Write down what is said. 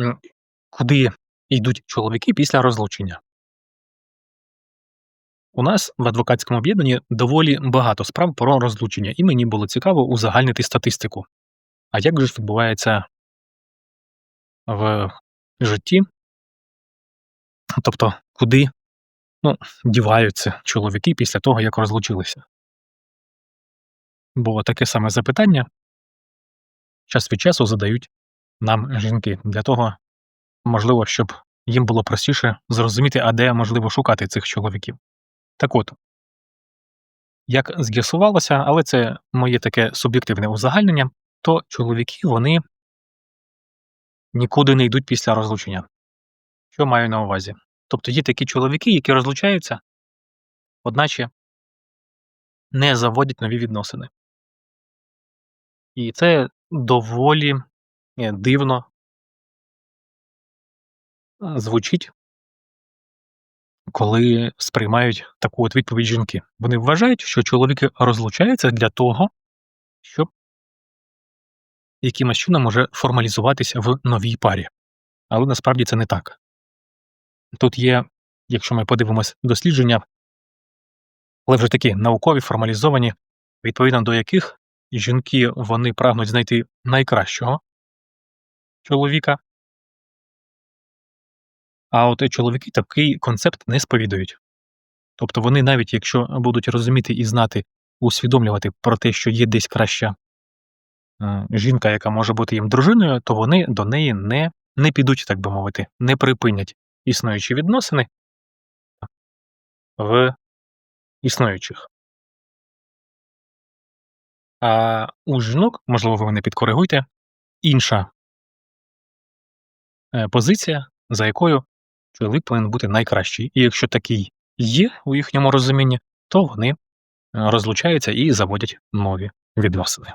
М, куди йдуть чоловіки після розлучення? У нас в адвокатському об'єднанні доволі багато справ про розлучення, і мені було цікаво узагальнити статистику. А як же ж відбувається в житті? Тобто, куди ну, діваються чоловіки після того, як розлучилися? Бо таке саме запитання час від часу задають нам жінки для того, можливо, щоб їм було простіше зрозуміти, а де можливо шукати цих чоловіків. Так от, як з'ясувалося, але це моє таке суб'єктивне узагальнення, то чоловіки вони нікуди не йдуть після розлучення. Що маю на увазі? Тобто є такі чоловіки, які розлучаються, одначе не заводять нові відносини. І це доволі дивно е, звучить, коли сприймають таку от відповідь жінки. Вони вважають, що чоловіки розлучаються для того, щоб якимось чином може формалізуватися в новій парі. Але насправді це не так. Тут є, якщо ми подивимось дослідження, але вже такі наукові, формалізовані, відповідно до яких жінки вони прагнуть знайти найкращого чоловіка, а от чоловіки такий концепт не сповідують. Тобто вони навіть якщо будуть розуміти і знати, усвідомлювати про те, що є десь краща е, жінка, яка може бути їм дружиною, то вони до неї не, не підуть, так би мовити, не припинять існуючі відносини в існуючих. А у жінок, можливо, ви мене підкоригуйте, інша е, позиція, за якою чоловік повинен бути найкращий. І якщо такий є у їхньому розумінні, то вони е, розлучаються і заводять нові відносини.